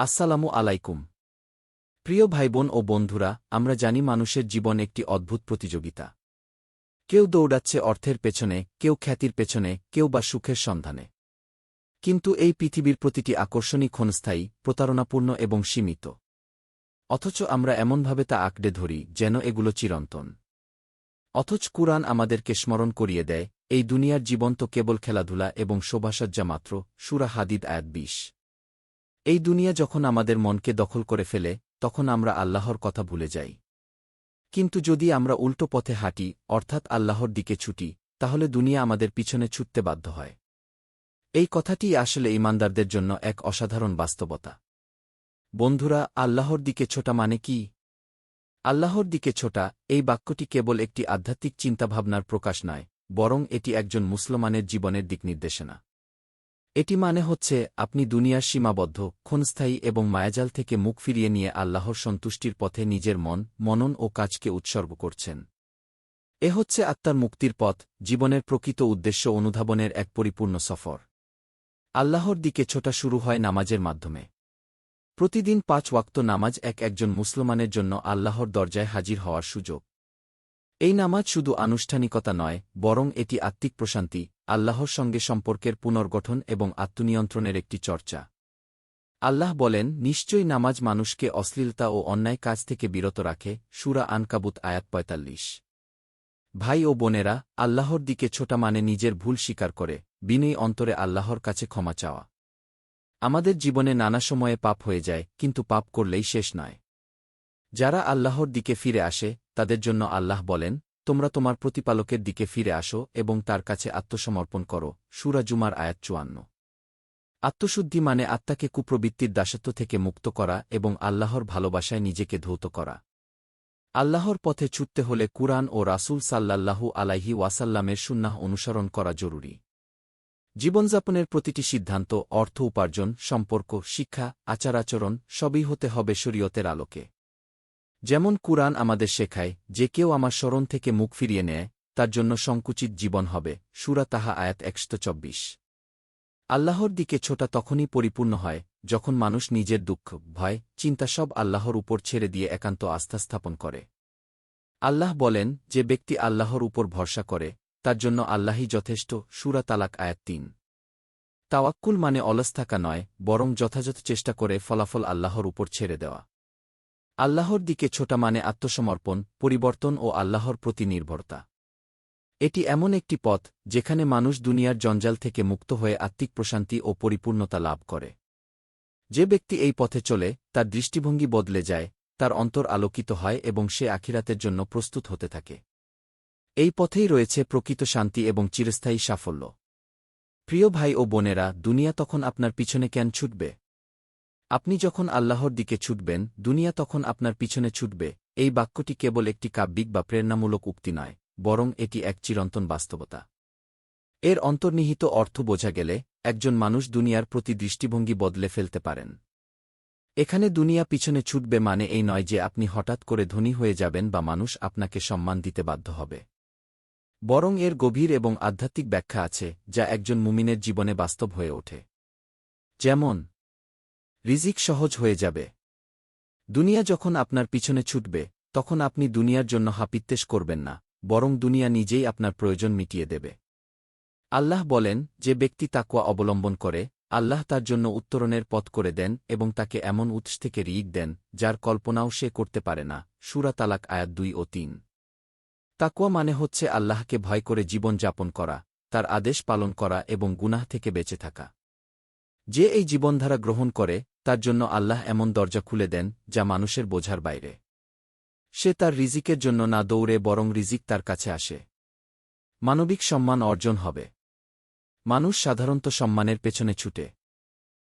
আসসালামু আলাইকুম। প্রিয় ভাইবোন ও বন্ধুরা, আমরা জানি মানুষের জীবন একটি অদ্ভুত প্রতিযোগিতা। কেউ দৌড়াচ্ছে অর্থের পেছনে, কেউ খ্যাতির পেছনে, কেউ বা সুখের সন্ধানে। কিন্তু এই পৃথিবীর প্রতিটি আকর্ষণী ক্ষণস্থায়ী, প্রতারণাপূর্ণ এবং সীমিত। অথচ আমরা এমনভাবে তা আঁকড়ে ধরি যেন এগুলো চিরন্তন। অথচ কুরআন আমাদেরকে স্মরণ করিয়ে দেয়, এই দুনিয়ার জীবন তো কেবল খেলাধুলা এবং শোভাসজ্জা মাত্র, সুরা হাদিদ আয়াত বিশ। এই দুনিয়া যখন আমাদের মনকে দখল করে ফেলে, তখন আমরা আল্লাহর কথা ভুলে যাই। কিন্তু যদি আমরা উল্টো পথে হাঁটি, অর্থাৎ আল্লাহর দিকে ছুটি, তাহলে দুনিয়া আমাদের পিছনে ছুটতে বাধ্য হয়। এই কথাটি আসলে ইমানদারদের জন্য এক অসাধারণ বাস্তবতা। বন্ধুরা, আল্লাহর দিকে ছোটা মানে কি? আল্লাহর দিকে ছোটা, এই বাক্যটি কেবল একটি আধ্যাত্মিক চিন্তাভাবনার প্রকাশ নয়, বরং এটি একজন মুসলমানের জীবনের দিকনির্দেশনা এটি মানে হচ্ছে, আপনি দুনিয়ার সীমাবদ্ধ, ক্ষণস্থায়ী এবং মায়াজাল থেকে মুখ ফিরিয়ে নিয়ে আল্লাহর সন্তুষ্টির পথে নিজের মন, মনন ও কাজকে উৎসর্গ করছেন। এ হচ্ছে আত্মার মুক্তির পথ, জীবনের প্রকৃত উদ্দেশ্য অনুধাবনের এক পরিপূর্ণ সফর। আল্লাহর দিকে ছোটা শুরু হয় নামাজের মাধ্যমে। প্রতিদিন পাঁচ ওয়াক্ত নামাজ এক একজন মুসলমানের জন্য আল্লাহর দরজায় হাজির হওয়ার সুযোগ। এই নামাজ শুধু আনুষ্ঠানিকতা নয়, বরং এটি আত্মিক প্রশান্তি আল্লাহর সঙ্গে সম্পর্কের পুনর্গঠন এবং আত্মনিয়ন্ত্রণের একটি চর্চা। আল্লাহ বলেন, নিশ্চয়ই নামাজ মানুষকে অশ্লীলতা ও অন্যায় কাজ থেকে বিরত রাখে, সুরা আনকাবুত আয়াত পঁয়তাল্লিশ। ভাই ও বোনেরা, আল্লাহর দিকে ছোটা মানে নিজের ভুল স্বীকার করে, বিনয়ী অন্তরে আল্লাহর কাছে ক্ষমা চাওয়া। আমাদের জীবনে নানা সময়ে পাপ হয়ে যায়, কিন্তু পাপ করলেই শেষ নয়। যারা আল্লাহর দিকে ফিরে আসে, তাদের জন্য আল্লাহ বলেন তোমরা তোমার প্রতিপালকের দিকে ফিরে আসো এবং তার কাছে আত্মসমর্পণ করো, সুরা জুমার আয়াত চুয়ান্ন। আত্মশুদ্ধি মানে আত্মাকে কুপ্রবৃত্তির দাসত্ব থেকে মুক্ত করা এবং আল্লাহর ভালোবাসায় নিজেকে ধৌত করা। আল্লাহর পথে ছুটতে হলে কুরআন ও রাসূল সাল্লাল্লাহু আলাইহি ওয়াসাল্লামের সুন্নাহ অনুসরণ করা জরুরি। জীবনযাপনের প্রতিটি সিদ্ধান্ত, অর্থ উপার্জন, সম্পর্ক, শিক্ষা আচার আচরণ সবই হতে হবে শরীয়তের আলোকে। যেমন কুরআন আমাদের শেখায়, যে কেউ আমার স্মরণ থেকে মুখ ফিরিয়ে নেয়, তার জন্য সংকুচিত জীবন হবে, সুরা তাহা আয়াত একশত চব্বিশ। আল্লাহর দিকে ছোটা তখনই পরিপূর্ণ হয়, যখন মানুষ নিজের দুঃখ, ভয়, চিন্তা সব আল্লাহর উপর ছেড়ে দিয়ে একান্ত আস্থা স্থাপন করে। আল্লাহ বলেন, যে ব্যক্তি আল্লাহর উপর ভরসা করে, তার জন্য আল্লাহই যথেষ্ট, সুরা তালাক আয়াত তিন। তাওয়াক্কুল মানে অলস থাকা নয়, বরং যথাযথ চেষ্টা করে ফলাফল আল্লাহর উপর ছেড়ে দেওয়া। আল্লাহর দিকে ছোটা মানে আত্মসমর্পণ, পরিবর্তন ও আল্লাহর প্রতি নির্ভরতা। এটি এমন একটি পথ, যেখানে মানুষ দুনিয়ার জঞ্জাল থেকে মুক্ত হয়ে আত্মিক প্রশান্তি ও পরিপূর্ণতা লাভ করে। যে ব্যক্তি এই পথে চলে, তার দৃষ্টিভঙ্গি বদলে যায়, তার অন্তর আলোকিত হয় এবং সে আখিরাতের জন্য প্রস্তুত হতে থাকে। এই পথেই রয়েছে প্রকৃত শান্তি এবং চিরস্থায়ী সাফল্য। প্রিয় ভাই ও বোনেরা, দুনিয়া তখন আপনার পিছনে কেন ছুটবে? আপনি যখন আল্লাহর দিকে ছুটবেন, দুনিয়া তখন আপনার পিছনে ছুটবে, এই বাক্যটি কেবল একটি কাব্যিক বা প্রেরণামূলক উক্তি নয়, বরং এটি এক চিরন্তন বাস্তবতা। এর অন্তর্নিহিত অর্থ বোঝা গেলে, একজন মানুষ দুনিয়ার প্রতি দৃষ্টিভঙ্গি বদলে ফেলতে পারেন। এখানে দুনিয়া পিছনে ছুটবে মানে এই নয় যে আপনি হঠাৎ করে ধনী হয়ে যাবেন বা মানুষ আপনাকে সম্মান দিতে বাধ্য হবে। বরং এর গভীর এবং আধ্যাত্মিক ব্যাখ্যা আছে, যা একজন মুমিনের জীবনে বাস্তব হয়ে ওঠে। যেমন রিজিক সহজ হয়ে যাবে। দুনিয়া যখন আপনার পিছনে ছুটবে, তখন আপনি দুনিয়ার জন্য হাপিত্তেশ করবেন না, বরং দুনিয়া নিজেই আপনার প্রয়োজন মিটিয়ে দেবে। আল্লাহ বলেন, যে ব্যক্তি তাকুয়া অবলম্বন করে, আল্লাহ তার জন্য উত্তরণের পথ করে দেন এবং তাকে এমন উৎস থেকে রিক দেন, যার কল্পনাও সে করতে পারে না, সুরা তালাক আয়াত দুই ও তিন। তাকুয়া মানে হচ্ছে আল্লাহকে ভয় করে জীবন যাপন করা, তার আদেশ পালন করা এবং গুনাহ থেকে বেঁচে থাকা। যে এই জীবনধারা গ্রহণ করে তার জন্য আল্লাহ এমন দরজা খুলে দেন, যা মানুষের বোঝার বাইরে। সে তার রিজিকের জন্য না দৌড়ে বরং রিজিক তার কাছে আসে। মানবিক সম্মান অর্জন হবে। মানুষ সাধারণত সম্মানের পেছনে ছুটে।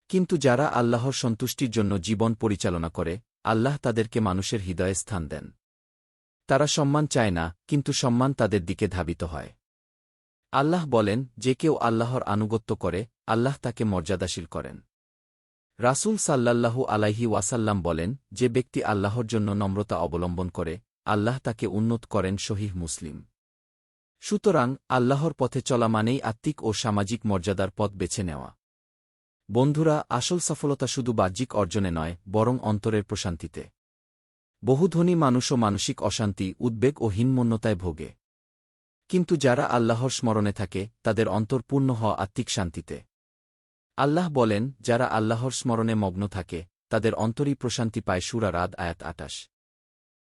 কিন্তু যারা আল্লাহর সন্তুষ্টির জন্য জীবন পরিচালনা করে, আল্লাহ তাদেরকে মানুষের হৃদয়ে স্থান দেন। তারা সম্মান চায় না, কিন্তু সম্মান তাদের দিকে ধাবিত হয়। আল্লাহ বলেন, যে কেউ আল্লাহর আনুগত্য করে, আল্লাহ তাকে মর্যাদাশীল করেন। রাসূল সাল্লাল্লাহু আলাইহি ওয়াসাল্লাম বলেন, যে ব্যক্তি আল্লাহর জন্য নম্রতা অবলম্বন করে, আল্লাহ তাকে উন্নত করেন শহীহ মুসলিম। সুতরাং, আল্লাহর পথে চলা মানেই আত্মিক ও সামাজিক মর্যাদার পথ বেছে নেওয়া। বন্ধুরা, আসল সফলতা শুধু বাহ্যিক অর্জনে নয়, বরং অন্তরের প্রশান্তিতে। বহু ধনী মানুষও মানসিক অশান্তি, উদ্বেগ ও হীনমন্যতায় ভোগে। কিন্তু যারা আল্লাহর স্মরণে থাকে, তাদের অন্তর পূর্ণ হওয়া আত্মিক শান্তিতে। আল্লাহ বলেন, যারা আল্লাহর স্মরণে মগ্ন থাকে, তাদের অন্তরই প্রশান্তি পায় সুরা রাদ আয়াত আটাশ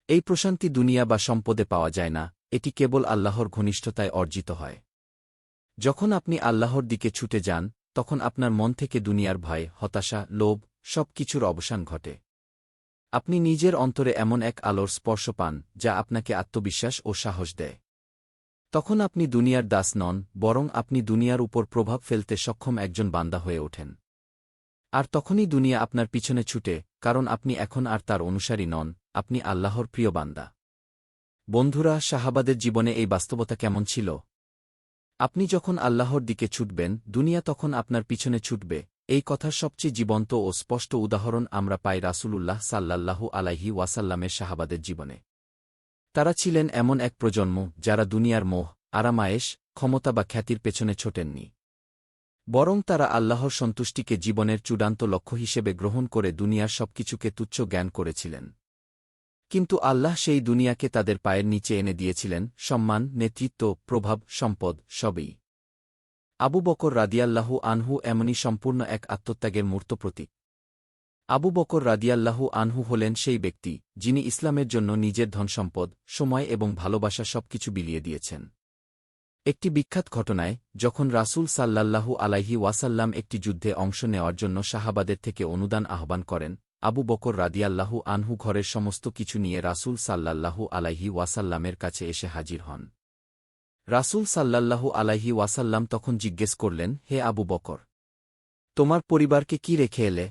এই প্রশান্তি দুনিয়া বা সম্পদে পাওয়া যায় না, এটি কেবল আল্লাহর ঘনিষ্ঠতায় অর্জিত হয়। যখন আপনি আল্লাহর দিকে ছুটে যান, তখন আপনার মন থেকে দুনিয়ার ভয়, হতাশা, লোভ সব কিছুর অবসান ঘটে। আপনি নিজের অন্তরে এমন এক আলোর স্পর্শ পান, যা আপনাকে আত্মবিশ্বাস ও সাহস দেয়। তখন আপনি দুনিয়ার দাস নন, বরং আপনি দুনিয়ার উপর প্রভাব ফেলতে সক্ষম একজন বান্দা হয়ে ওঠেন। আর তখনই দুনিয়া আপনার পিছনে ছুটে, কারণ আপনি এখন আর তার অনুসারী নন, আপনি আল্লাহর প্রিয় বান্দা। বন্ধুরা, শাহাবাদের জীবনে এই বাস্তবতা কেমন ছিল? আপনি যখন আল্লাহর দিকে ছুটবেন, দুনিয়া তখন আপনার পিছনে ছুটবে, এই কথার সবচেয়ে জীবন্ত ও স্পষ্ট উদাহরণ আমরা পাই রাসূলুল্লাহ সাল্লাল্লাহু আলাইহি ওয়াসাল্লামের শাহাবাদের জীবনে। তারা ছিলেন এমন এক প্রজন্ম যারা দুনিয়ার মোহ, আরামায়েশ, ক্ষমতা বা খ্যাতির পেছনে ছোটেননি। বরং তারা আল্লাহর সন্তুষ্টিকে জীবনের চূড়ান্ত লক্ষ্য হিসেবে গ্রহণ করে দুনিয়ার সবকিছুকে তুচ্ছ জ্ঞান করেছিলেন। কিন্তু আল্লাহ সেই দুনিয়াকে তাদের পায়ের নিচে এনে দিয়েছিলেন, সম্মান, নেতৃত্ব, প্রভাব, সম্পদ, সবই। আবু বকর রাদিয়াল্লাহু আনহু এমনই সম্পূর্ণ এক আত্মত্যাগের মূর্ত প্রতীক। আবু বকর রাদিয়াল্লাহু আনহু হলেন সেই ব্যক্তি, যিনি ইসলামের জন্য নিজের ধনসম্পদ, সময় এবং ভালোবাসা সবকিছু বিলিয়ে দিয়েছেন। একটি বিখ্যাত ঘটনায়, যখন রাসূল সাল্লাল্লাহু আলাইহি ওয়াসাল্লাম একটি যুদ্ধে অংশ নেওয়ার জন্য শাহাবাদের থেকে অনুদান আহ্বান করেন, আবু বকর রাদিয়াল্লাহু আনহু ঘরের সমস্ত কিছু নিয়ে রাসূল সাল্লাল্লাহু আলাইহি ওয়াসাল্লামের কাছে এসে হাজির হন। রাসূল সাল্লাল্লাহু আলাইহি ওয়াসাল্লাম তখন জিজ্ঞেস করলেন, হে আবু বকর, তোমার পরিবারকে কি রেখে এলে?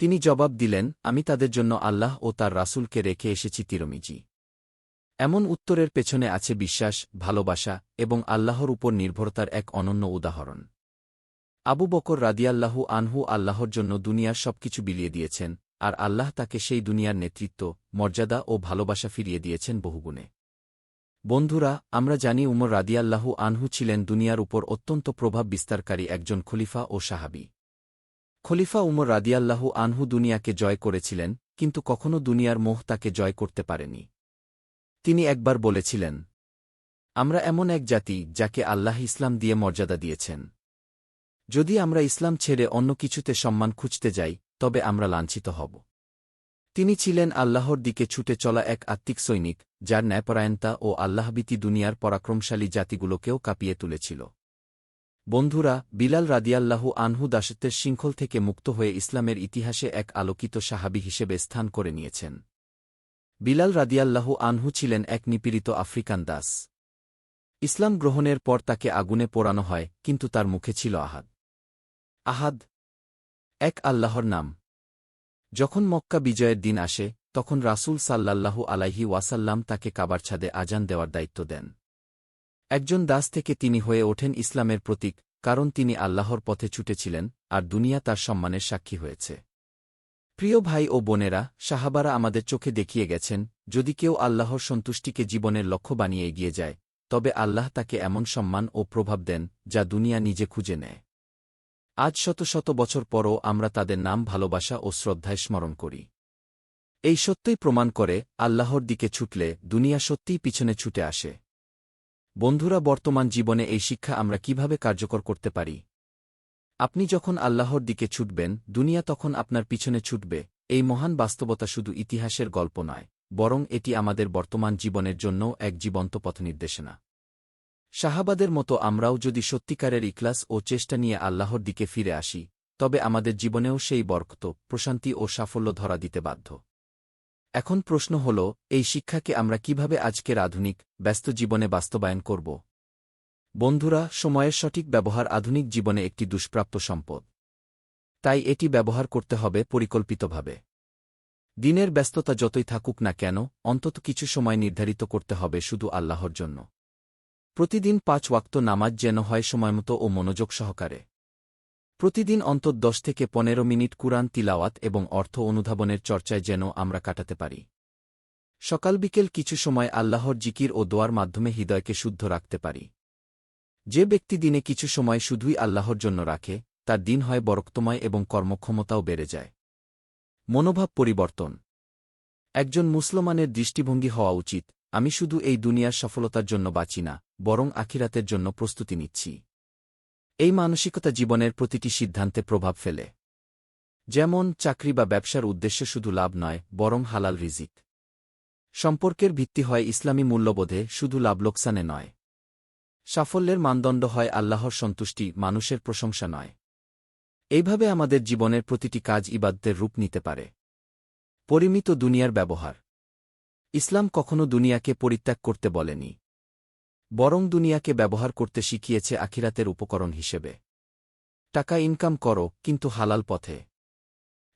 তিনি জবাব দিলেন, আমি তাদের জন্য আল্লাহ ও তার রাসূলকে রেখে এসেছি তিরমিজি। এমন উত্তরের পেছনে আছে বিশ্বাস, ভালোবাসা এবং আল্লাহর উপর নির্ভরতার এক অনন্য উদাহরণ। আবু বকর রাদিয়াল্লাহু আনহু আল্লাহর জন্য দুনিয়ার সবকিছু বিলিয়ে দিয়েছেন, আর আল্লাহ তাকে সেই দুনিয়ার নেতৃত্ব, মর্যাদা ও ভালোবাসা ফিরিয়ে দিয়েছেন বহুগুণে। বন্ধুরা, আমরা জানি উমর রাদিয়াল্লাহু আনহু ছিলেন দুনিয়ার উপর অত্যন্ত প্রভাব বিস্তারকারী একজন খলিফা ও সাহাবি। খলিফা উমর রাদিয়াল্লাহু আনহু দুনিয়াকে জয় করেছিলেন, কিন্তু কখনও দুনিয়ার মোহ তাকে জয় করতে পারেনি। তিনি একবার বলেছিলেন, আমরা এমন এক জাতি, যাকে আল্লাহ ইসলাম দিয়ে মর্যাদা দিয়েছেন। যদি আমরা ইসলাম ছেড়ে অন্য কিছুতে সম্মান খুঁজতে যাই, তবে আমরা লাঞ্ছিত হব। তিনি ছিলেন আল্লাহর দিকে ছুটে চলা এক আত্মিক সৈনিক, যার ন্যায়পরায়ণতা ও আল্লাহবিতি দুনিয়ার পরাক্রমশালী জাতিগুলোকেও কাঁপিয়ে তুলেছিল। বন্ধুরা, বিলাল রাদিয়াল্লাহু আনহু দাসত্বের শৃঙ্খল থেকে মুক্ত হয়ে ইসলামের ইতিহাসে এক আলোকিত সাহাবি হিসেবে স্থান করে নিয়েছেন। বিলাল রাদিয়াল্লাহু আনহু ছিলেন এক নিপীড়িত আফ্রিকান দাস। ইসলাম গ্রহণের পর তাকে আগুনে পোড়ানো হয়, কিন্তু তার মুখে ছিল আহাদ। আহাদ এক আল্লাহর নাম। যখন মক্কা বিজয়ের দিন আসে, তখন রাসূল সাল্লাল্লাহু আলাইহি ওয়াসাল্লাম তাকে কাবার ছাদে আজান দেওয়ার দায়িত্ব দেন। একজন দাস থেকে তিনি হয়ে ওঠেন ইসলামের প্রতীক, কারণ তিনি আল্লাহর পথে ছুটেছিলেন, আর দুনিয়া তার সম্মানের সাক্ষী হয়েছে। প্রিয় ভাই ও বোনেরা, সাহাবারা আমাদের চোখে দেখিয়ে গেছেন, যদি কেউ আল্লাহর সন্তুষ্টিকে জীবনের লক্ষ্য বানিয়ে এগিয়ে যায়, তবে আল্লাহ তাকে এমন সম্মান ও প্রভাব দেন, যা দুনিয়া নিজে খুঁজে নেয়। আজ শত শত বছর পরও আমরা তাদের নাম ভালোবাসা ও শ্রদ্ধায় স্মরণ করি। এই সত্যই প্রমাণ করে, আল্লাহর দিকে ছুটলে দুনিয়া সত্যিই পিছনে ছুটে আসে। বন্ধুরা, বর্তমান জীবনে এই শিক্ষা আমরা কীভাবে কার্যকর করতে পারি? আপনি যখন আল্লাহর দিকে ছুটবেন, দুনিয়া তখন আপনার পিছনে ছুটবে। এই মহান বাস্তবতা শুধু ইতিহাসের গল্প নয়, বরং এটি আমাদের বর্তমান জীবনের জন্যও এক জীবন্ত পথনির্দেশনা। শাহাবাদের মতো আমরাও যদি সত্যিকারের ইকলাস ও চেষ্টা নিয়ে আল্লাহর দিকে ফিরে আসি, তবে আমাদের জীবনেও সেই বরকত, প্রশান্তি ও সাফল্য ধরা দিতে বাধ্য। এখন প্রশ্ন হল, এই শিক্ষাকে আমরা কীভাবে আজকের আধুনিক, ব্যস্ত জীবনে বাস্তবায়ন করব? বন্ধুরা, সময়ের সঠিক ব্যবহার আধুনিক জীবনে একটি দুষ্প্রাপ্য সম্পদ। তাই এটি ব্যবহার করতে হবে পরিকল্পিতভাবে। দিনের ব্যস্ততা যতই থাকুক না কেন, অন্তত কিছু সময় নির্ধারিত করতে হবে শুধু আল্লাহর জন্য। প্রতিদিন পাঁচ ওয়াক্ত নামাজ যেন হয় সময়মতো ও মনোযোগ সহকারে। প্রতিদিন অন্তত দশ থেকে পনেরো মিনিট কুরআন তিলাওয়াত এবং অর্থ অনুধাবনের চর্চায় যেন আমরা কাটাতে পারি। সকাল বিকেল কিছু সময় আল্লাহর জিকির ও দোয়ার মাধ্যমে হৃদয়কে শুদ্ধ রাখতে পারি। যে ব্যক্তি দিনে কিছু সময় শুধুই আল্লাহর জন্য রাখে, তার দিন হয় বরক্তময় এবং কর্মক্ষমতাও বেড়ে যায়। মনোভাব পরিবর্তন। একজন মুসলমানের দৃষ্টিভঙ্গি হওয়া উচিত, আমি শুধু এই দুনিয়ার সফলতার জন্য বাঁচি না, বরং আখিরাতের জন্য প্রস্তুতি নিচ্ছি। এই মানসিকতা জীবনের প্রতিটি সিদ্ধান্তে প্রভাব ফেলে। যেমন, চাকরি বা ব্যবসার উদ্দেশ্য শুধু লাভ নয়, বরং হালাল রিজিক। সম্পর্কের ভিত্তি হয় ইসলামী মূল্যবোধে, শুধু লাভ লোকসানে নয়। সাফল্যের মানদণ্ড হয় আল্লাহর সন্তুষ্টি, মানুষের প্রশংসা নয়। এইভাবে আমাদের জীবনের প্রতিটি কাজ ইবাদদের রূপ নিতে পারে। পরিমিত দুনিয়ার ব্যবহার। ইসলাম কখনো দুনিয়াকে পরিত্যাগ করতে বলেনি। বরং দুনিয়াকে ব্যবহার করতে শিখিয়েছে আখিরাতের উপকরণ হিসেবে। টাকা ইনকাম করো, কিন্তু হালাল পথে।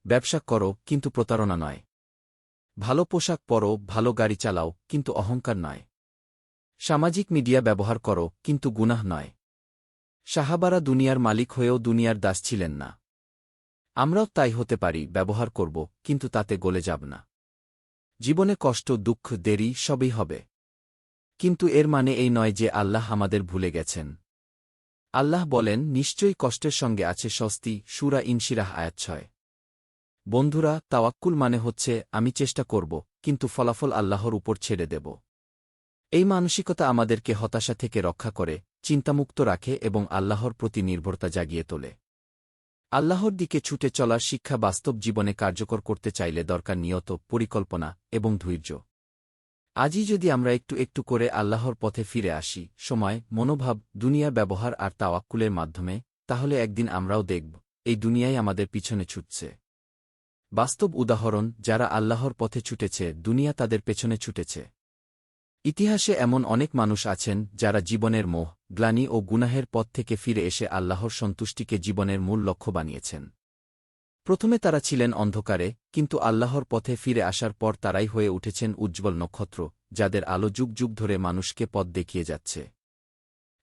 ব্যবসা করো, কিন্তু প্রতারণা নয়। ভালো পোশাক পরো, ভালো গাড়ি চালাও, কিন্তু অহংকার নয়। সামাজিক মিডিয়া ব্যবহার করো, কিন্তু গুনাহ নয়। সাহাবারা দুনিয়ার মালিক হয়েও দুনিয়ার দাস ছিলেন না। আমরাও তাই হতে পারি, ব্যবহার করব, কিন্তু তাতে গলে যাব না। জীবনে কষ্ট, দুঃখ, দেরি সবই হবে। কিন্তু এর মানে এই নয় যে আল্লাহ আমাদের ভুলে গেছেন। আল্লাহ বলেন, নিশ্চয়ই কষ্টের সঙ্গে আছে স্বস্তি, সুরা ইনশিরাহ আয়াত ছয়। বন্ধুরা, তাওয়াক্কুল মানে হচ্ছে, আমি চেষ্টা করব, কিন্তু ফলাফল আল্লাহর উপর ছেড়ে দেব। এই মানসিকতা আমাদেরকে হতাশা থেকে রক্ষা করে, চিন্তামুক্ত রাখে এবং আল্লাহর প্রতি নির্ভরতা জাগিয়ে তোলে। আল্লাহর দিকে ছুটে চলার শিক্ষা বাস্তব জীবনে কার্যকর করতে চাইলে দরকার নিয়ত, পরিকল্পনা এবং ধৈর্য। আজই যদি আমরা একটু একটু করে আল্লাহর পথে ফিরে আসি, সময়, মনোভাব, দুনিয়া ব্যবহার আর তাওয়াক্কুলের মাধ্যমে, তাহলে একদিন আমরাও দেখব, এই দুনিয়াই আমাদের পিছনে ছুটছে। বাস্তব উদাহরণ, যারা আল্লাহর পথে ছুটেছে, দুনিয়া তাদের পেছনে ছুটেছে। ইতিহাসে এমন অনেক মানুষ আছেন, যারা জীবনের মোহ, গ্লানি ও গুনাহের পথ থেকে ফিরে এসে আল্লাহর সন্তুষ্টিকে জীবনের মূল লক্ষ্য বানিয়েছেন। প্রথমে তারা ছিলেন অন্ধকারে, কিন্তু আল্লাহর পথে ফিরে আসার পর তারাই হয়ে উঠেছেন উজ্জ্বল নক্ষত্র, যাদের আলো যুগ যুগ ধরে মানুষকে পথ দেখিয়ে যাচ্ছে।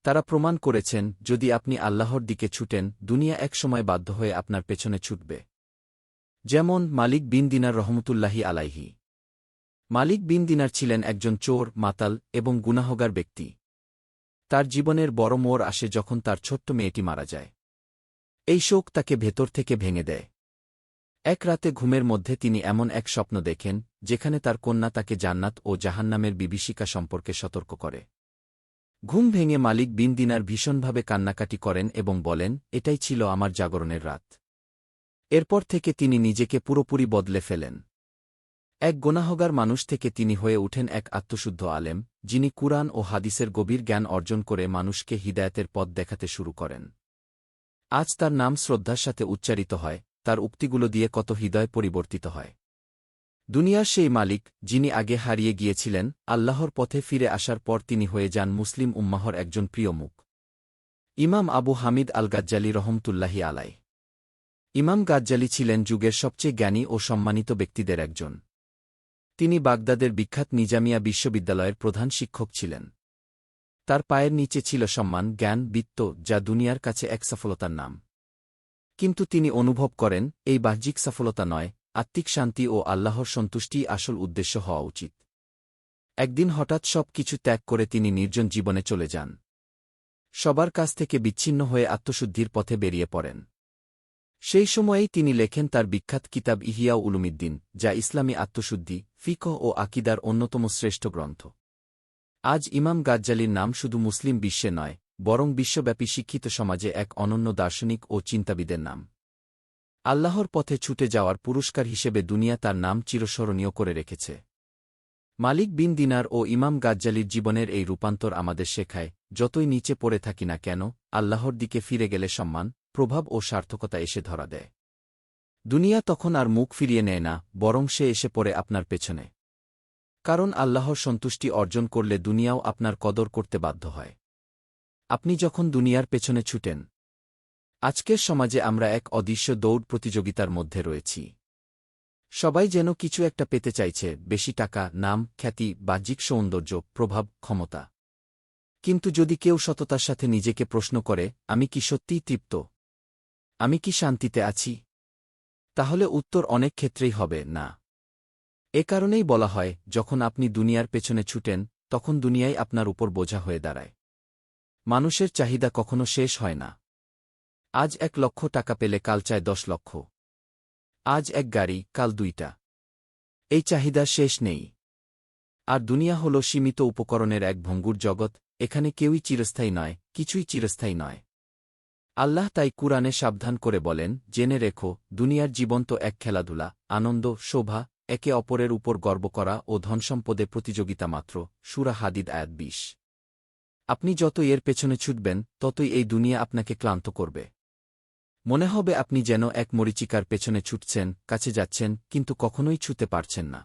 তারা প্রমাণ করেছেন, যদি আপনি আল্লাহর দিকে ছুটেন, দুনিয়া একসময় বাধ্য হয়ে আপনার পেছনে ছুটবে। যেমন মালিক বিন দিনার রহমতুল্লাহি আলাইহি। মালিক বিন দিনার ছিলেন একজন চোর, মাতাল এবং গুনাহগার ব্যক্তি। তার জীবনের বড় মোড় আসে যখন তার ছোট্ট মেয়েটি মারা যায়। এই শোক তাকে ভেতর থেকে ভেঙে দেয়। এক রাতে ঘুমের মধ্যে তিনি এমন এক স্বপ্ন দেখেন, যেখানে তার কন্যা তাকে জান্নাত ও জাহান্নামের বিভীষিকা সম্পর্কে সতর্ক করে। ঘুম ভেঙে মালিক বিন দিনার ভীষণভাবে কান্নাকাটি করেন এবং বলেন, এটাই ছিল আমার জাগরণের রাত। এরপর থেকে তিনি নিজেকে পুরোপুরি বদলে ফেলেন। এক গোনাহগার মানুষ থেকে তিনি হয়ে উঠেন এক আত্মশুদ্ধ আলেম, যিনি কুরআন ও হাদিসের গভীর জ্ঞান অর্জন করে মানুষকে হিদায়তের পথ দেখাতে শুরু করেন। আজ তার নাম শ্রদ্ধার সাথে উচ্চারিত হয় তার উক্তিগুলো দিয়ে কত হৃদয় পরিবর্তিত হয়। দুনিয়ার সেই মালিক, যিনি আগে হারিয়ে গিয়েছিলেন, আল্লাহর পথে ফিরে আসার পর তিনি হয়ে যান মুসলিম উম্মাহর একজন প্রিয় মুখ। ইমাম আবু হামিদ আল গাজ্জালি রহমতুল্লাহি আলাই ইমাম গাজ্জালি ছিলেন যুগের সবচেয়ে জ্ঞানী ও সম্মানিত ব্যক্তিদের একজন। তিনি বাগদাদের বিখ্যাত নিজামিয়া বিশ্ববিদ্যালয়ের প্রধান শিক্ষক ছিলেন। তার পায়ের নিচে ছিল সম্মান, জ্ঞান, বিত্ত, যা দুনিয়ার কাছে এক সফলতার নাম। কিন্তু তিনি অনুভব করেন, এই বাহ্যিক সফলতা নয়, আত্মিক শান্তি ও আল্লাহর সন্তুষ্টি আসল উদ্দেশ্য হওয়া উচিত। একদিন হঠাৎ সব কিছু ত্যাগ করে তিনি নির্জন জীবনে চলে যান। সবার কাছ থেকে বিচ্ছিন্ন হয়ে আত্মশুদ্ধির পথে বেরিয়ে পড়েন। সেই সময়েই তিনি লেখেন তার বিখ্যাত কিতাব ইহিয়া উলুমিদ্দিন, যা ইসলামী আত্মশুদ্ধি, ফিকহ ও আকিদার অন্যতম শ্রেষ্ঠ গ্রন্থ। আজ ইমাম গাজ্জালির নাম শুধু মুসলিম বিশ্বে নয় বরং বিশ্বব্যাপী শিক্ষিত সমাজে এক অনন্য দার্শনিক ও চিন্তাবিদের নাম। আল্লাহর পথে ছুটে যাওয়ার পুরস্কার হিসেবে দুনিয়া তার নাম চিরস্মরণীয় করে রেখেছে। মালিক বিন দিনার ও ইমাম গাজ্জালির জীবনের এই রূপান্তর আমাদের শেখায়, যতই নিচে পড়ে থাকি না কেন, আল্লাহর দিকে ফিরে গেলে সম্মান, প্রভাব ও সার্থকতা এসে ধরা দেয়। দুনিয়া তখন আর মুখ ফিরিয়ে নেয় না, বরং সে এসে পড়ে আপনার পেছনে। কারণ আল্লাহর সন্তুষ্টি অর্জন করলে দুনিয়াও আপনার কদর করতে বাধ্য হয়। আপনি যখন দুনিয়ার পেছনে ছুটেন, আজকের সমাজে আমরা এক অদৃশ্য দৌড় প্রতিযোগিতার মধ্যে রয়েছি। সবাই যেন কিছু একটা পেতে চাইছে, বেশি টাকা, নাম, খ্যাতি, বাহ্যিক সৌন্দর্য, প্রভাব, ক্ষমতা। কিন্তু যদি কেউ সততার সাথে নিজেকে প্রশ্ন করে, আমি কি সত্যিই তৃপ্ত? আমি কি শান্তিতে আছি? তাহলে উত্তর অনেক ক্ষেত্রেই হবে, না। এ কারণেই বলা হয়, যখন আপনি দুনিয়ার পেছনে ছুটেন, তখন দুনিয়াই আপনার উপর বোঝা হয়ে দাঁড়ায়। মানুষের চাহিদা কখনো শেষ হয় না। আজ এক লক্ষ টাকা পেলে কাল চায় দশ লক্ষ। আজ এক গাড়ি, কাল দুইটা। এই চাহিদা শেষ নেই। আর দুনিয়া হল সীমিত উপকরণের এক ভঙ্গুর জগৎ, এখানে কেউই চিরস্থায়ী নয়, কিছুই চিরস্থায়ী নয়। আল্লাহ তাই কুরআনে সাবধান করে বলেন, জেনে রেখো, দুনিয়ার জীবন তো এক খেলাধুলা, আনন্দ, শোভা, একে অপরের উপর গর্ব করা ও ধনসম্পদে প্রতিযোগিতা মাত্র। সুরা হাদিদ আয়াত বিশ। আপনি যত এর পেছনে ছুটবেন, ততই এই দুনিয়া আপনাকে ক্লান্ত করবে। মনে হবে আপনি যেন এক মরিচিকার পেছনে ছুটছেন, কাছে যাচ্ছেন, কিন্তু কখনোই ছুতে পারছেন না।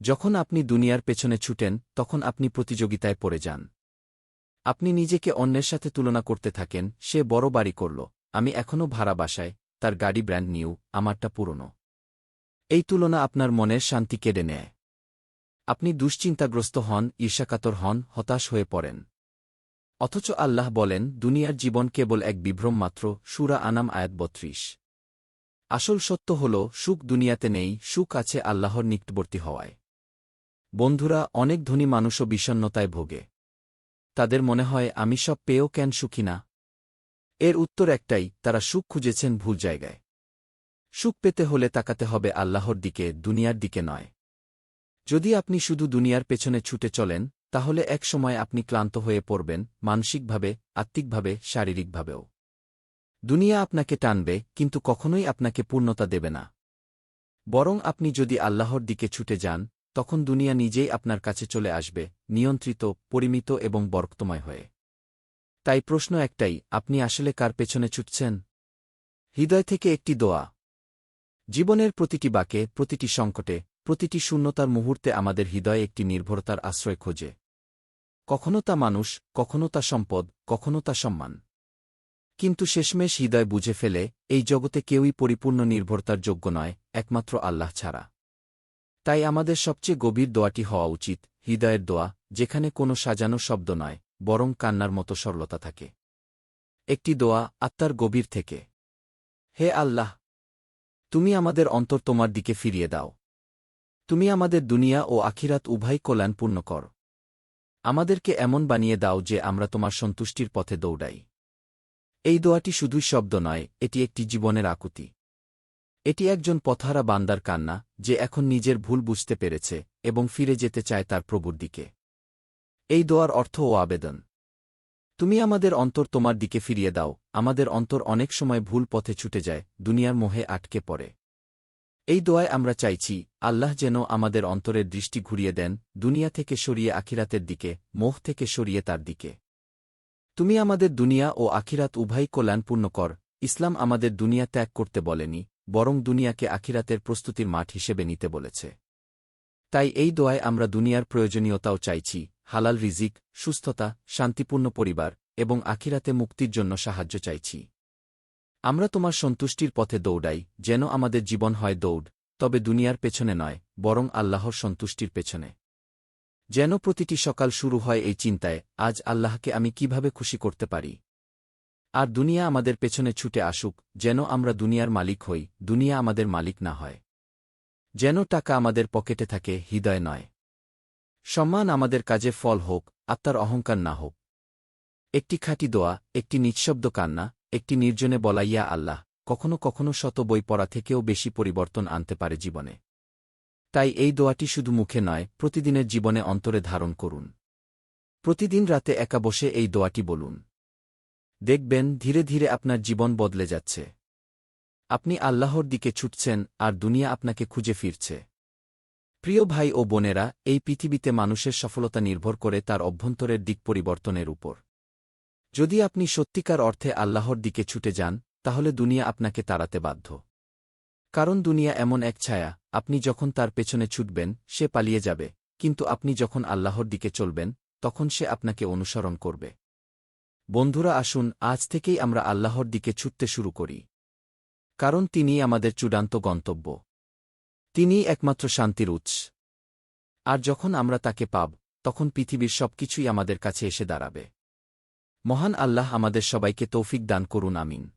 যখন আপনি দুনিয়ার পেছনে ছুটেন, তখন আপনি প্রতিযোগিতায় পড়ে যান। আপনি নিজেকে অন্যের সাথে তুলনা করতে থাকেন, সে বড় বাড়ি করল, আমি এখনও ভাড়া বাসায়, তার গাড়ি ব্র্যান্ড নিউ, আমারটা পুরনো। এই তুলনা আপনার মনের শান্তি কেড়ে নেয়। আপনি দুশ্চিন্তাগ্রস্ত হন, ঈর্ষাকাতর হন, হতাশ হয়ে পড়েন। অথচ আল্লাহ বলেন, দুনিয়ার জীবন কেবল এক বিভ্রম মাত্র, সুরা আনাম আয়াত বত্রিশ। আসল সত্য হল, সুখ দুনিয়াতে নেই, সুখ আছে আল্লাহর নিকটবর্তী হওয়ায়। বন্ধুরা, অনেক ধনী মানুষও বিষণ্নতায় ভোগে। তাদের মনে হয়, আমি সব পেয়েও কেন সুখী না? এর উত্তর একটাই, তারা সুখ খুঁজেছেন ভুল জায়গায়। সুখ পেতে হলে তাকাতে হবে আল্লাহর দিকে, দুনিয়ার দিকে নয়। যদি আপনি শুধু দুনিয়ার পেছনে ছুটে চলেন তাহলে এক সময় আপনি ক্লান্ত হয়ে পড়বেন, মানসিকভাবে, আত্মিকভাবে, শারীরিকভাবেও। দুনিয়া আপনাকে টানবে, কিন্তু কখনোই আপনাকে পূর্ণতা দেবে না। বরং আপনি যদি আল্লাহর দিকে ছুটে যান, তখন দুনিয়া নিজেই আপনার কাছে চলে আসবে, নিয়ন্ত্রিত, পরিমিত এবং বরক্তময় হয়ে। তাই প্রশ্ন একটাই, আপনি আসলে কার পেছনে ছুটছেন? হৃদয় থেকে একটি দোয়া। জীবনের প্রতিটি বাকে, প্রতিটি সংকটে, প্রতিটি শূন্যতার মুহূর্তে আমাদের হৃদয়ে একটি নির্ভরতার আশ্রয় খোঁজে। কখনো তা মানুষ, কখনো তা সম্পদ, কখনো তা সম্মান। কিন্তু শেষমেশ হৃদয় বুঝে ফেলে, এই জগতে কেউই পরিপূর্ণ নির্ভরতার যোগ্য নয়, একমাত্র আল্লাহ ছাড়া। তাই আমাদের সবচেয়ে গভীর দোয়াটি হওয়া উচিত, হৃদয়ের দোয়া, যেখানে কোনো সাজানো শব্দ নয়, বরং কান্নার মতো সরলতা থাকে। একটি দোয়া আত্মার গভীর থেকে। হে আল্লাহ! তুমি আমাদের অন্তর তোমার দিকে ফিরিয়ে দাও। তুমি আমাদের দুনিয়া ও আখিরাত উভয় কল্যাণপূর্ণ কর। আমাদেরকে এমন বানিয়ে দাও যে আমরা তোমার সন্তুষ্টির পথে দৌড়াই। এই দোয়াটি শুধুই শব্দ নয়, এটি একটি জীবনের আকুতি। এটি একজন পথহারা বান্দার কান্না, যে এখন নিজের ভুল বুঝতে পেরেছে এবং ফিরে যেতে চায় তার প্রভুর দিকে। এই দোয়ার অর্থ ও আবেদন। তুমি আমাদের অন্তর তোমার দিকে ফিরিয়ে দাও, আমাদের অন্তর অনেক সময় ভুল পথে ছুটে যায়, দুনিয়ার মোহে আটকে পড়ে। এই দোয়ায় আমরা চাইছি, আল্লাহ যেন আমাদের অন্তরের দৃষ্টি ঘুরিয়ে দেন, দুনিয়া থেকে সরিয়ে আখিরাতের দিকে, মোহ থেকে সরিয়ে তার দিকে। তুমি আমাদের দুনিয়া ও আখিরাত উভয় কল্যাণপূর্ণ কর, ইসলাম আমাদের দুনিয়া ত্যাগ করতে বলেনি, বরং দুনিয়াকে আখিরাতের প্রস্তুতির মাঠ হিসেবে নিতে বলেছে। তাই এই দোয়ায় আমরা দুনিয়ার প্রয়োজনীয়তাও চাইছি, হালাল রিজিক, সুস্থতা, শান্তিপূর্ণ পরিবার এবং আখিরাতে মুক্তির জন্য সাহায্য চাইছি। আমরা তোমার সন্তুষ্টির পথে দৌড়াই, যেন আমাদের জীবন হয় দৌড়, তবে দুনিয়ার পেছনে নয়, বরং আল্লাহর সন্তুষ্টির পেছনে। যেন প্রতিটি সকাল শুরু হয় এই চিন্তায়, আজ আল্লাহকে আমি কীভাবে খুশি করতে পারি? আর দুনিয়া আমাদের পেছনে ছুটে আসুক, যেন আমরা দুনিয়ার মালিক হই, দুনিয়া আমাদের মালিক না হয়। যেন টাকা আমাদের পকেটে থাকে, হৃদয় নয়। সম্মান আমাদের কাজে ফল হোক, আত্মার অহংকার না হোক। একটি খাঁটি দোয়া, একটি নিঃশব্দ কান্না একটি নির্জনে বলাইয়া আল্লাহ, কখনো কখনো শত বই পড়া থেকেও বেশি পরিবর্তন আনতে পারে জীবনে। তাই এই দোয়াটি শুধু মুখে নয়, প্রতিদিনের জীবনে অন্তরে ধারণ করুন। প্রতিদিন রাতে একা বসে এই দোয়াটি বলুন। দেখবেন, ধীরে ধীরে আপনার জীবন বদলে যাচ্ছে। আপনি আল্লাহর দিকে ছুটছেন, আর দুনিয়া আপনাকে খুঁজে ফিরছে। প্রিয় ভাই ও বোনেরা, এই পৃথিবীতে মানুষের সফলতা নির্ভর করে তার অভ্যন্তরের দিক পরিবর্তনের উপর। যদি আপনি সত্যিকার অর্থে আল্লাহর দিকে ছুটে যান, তাহলে দুনিয়া আপনাকে তাড়াতে বাধ্য। কারণ দুনিয়া এমন এক ছায়া, আপনি যখন তার পেছনে ছুটবেন, সে পালিয়ে যাবে, কিন্তু আপনি যখন আল্লাহর দিকে চলবেন, তখন সে আপনাকে অনুসরণ করবে। বন্ধুরা, আসুন, আজ থেকেই আমরা আল্লাহর দিকে ছুটতে শুরু করি। কারণ তিনি আমাদের চূড়ান্ত গন্তব্য। তিনি একমাত্র শান্তির উৎস। আর যখন আমরা তাকে পাব, তখন পৃথিবীর সবকিছুই আমাদের কাছে এসে দাঁড়াবে। মহান আল্লাহ আমাদের সবাইকে তৌফিক দান করুন আমিন।